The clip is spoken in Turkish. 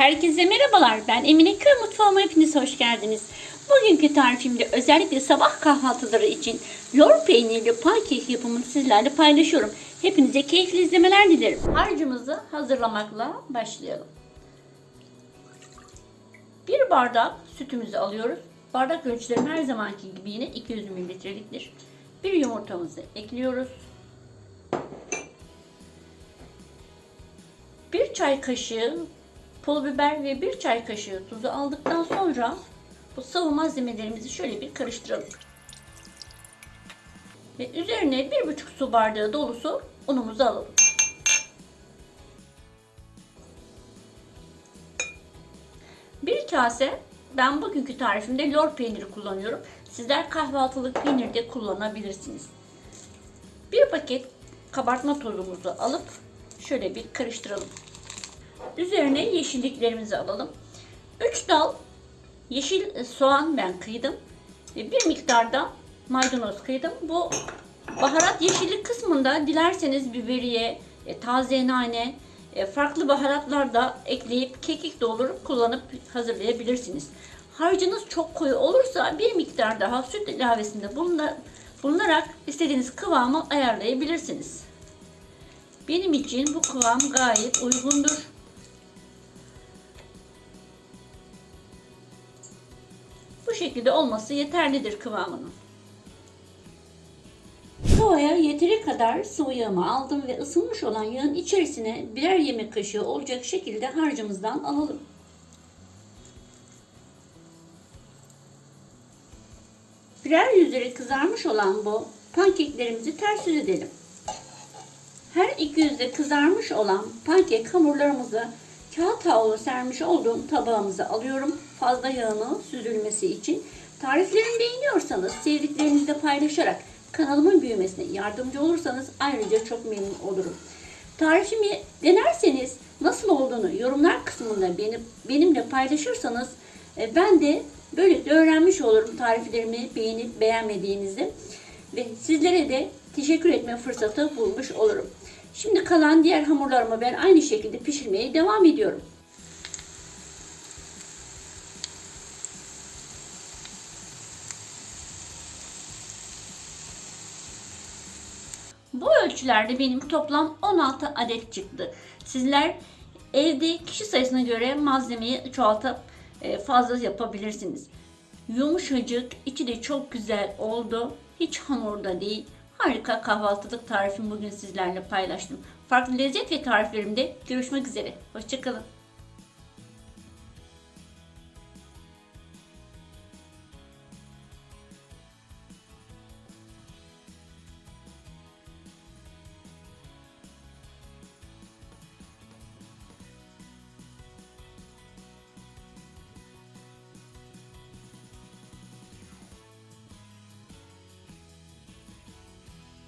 Herkese merhabalar. Ben Emine Köy Mutfağıma hepiniz hoş geldiniz. Bugünkü tarifimde özellikle sabah kahvaltıları için lor peynirli pankek yapımını sizlerle paylaşıyorum. Hepinize keyifli izlemeler dilerim. Harcımızı hazırlamakla başlayalım. Bir bardak sütümüzü alıyoruz. Bardak ölçülerim her zamanki gibi yine 200 mililitreliktir. Bir yumurtamızı ekliyoruz. Bir çay kaşığı pul biber ve bir çay kaşığı tuzu aldıktan sonra bu sıvı malzemelerimizi şöyle bir karıştıralım. Ve üzerine bir buçuk su bardağı dolusu unumuzu alalım. Bir kase ben bugünkü tarifimde lor peyniri kullanıyorum. Sizler kahvaltılık peynir de kullanabilirsiniz. Bir paket kabartma tozumuzu alıp şöyle bir karıştıralım. Üzerine yeşilliklerimizi alalım. 3 dal yeşil soğan ben kıydım. Ve bir miktar da maydanoz kıydım. Bu baharat yeşillik kısmında dilerseniz biberiye, e, taze nane, e, farklı baharatlar da ekleyip kekik doldurup kullanıp hazırlayabilirsiniz. Harcınız çok koyu olursa bir miktar daha süt ilavesinde buluna- bulunarak istediğiniz kıvamı ayarlayabilirsiniz. Benim için bu kıvam gayet uygundur. Şekilde olması yeterlidir kıvamının. Tavaya yeteri kadar sıvı yağımı aldım ve ısınmış olan yağın içerisine birer yemek kaşığı olacak şekilde harcımızdan alalım. Birer yüzleri kızarmış olan bu pankeklerimizi ters yüz edelim. Her iki yüzde kızarmış olan pankek hamurlarımızı kağıt havlu sermiş olduğum tabağımıza alıyorum. Fazla yağının süzülmesi için. Tariflerimi beğeniyorsanız sevdiklerinizle paylaşarak kanalımın büyümesine yardımcı olursanız ayrıca çok memnun olurum. Tarifimi denerseniz nasıl olduğunu yorumlar kısmında benim, benimle paylaşırsanız e, ben de böylelikle öğrenmiş olurum tariflerimi beğenip beğenmediğinizi ve sizlere de teşekkür etme fırsatı bulmuş olurum. Şimdi kalan diğer hamurlarımı ben aynı şekilde pişirmeye devam ediyorum. Bu ölçülerde benim toplam 16 adet çıktı. Sizler evde kişi sayısına göre malzemeyi çoğaltıp e, fazla yapabilirsiniz. Yumuşacık, içi de çok güzel oldu. Hiç hamurda değil. Harika kahvaltılık tarifimi bugün sizlerle paylaştım. Farklı lezzet ve tariflerimde görüşmek üzere. Hoşçakalın.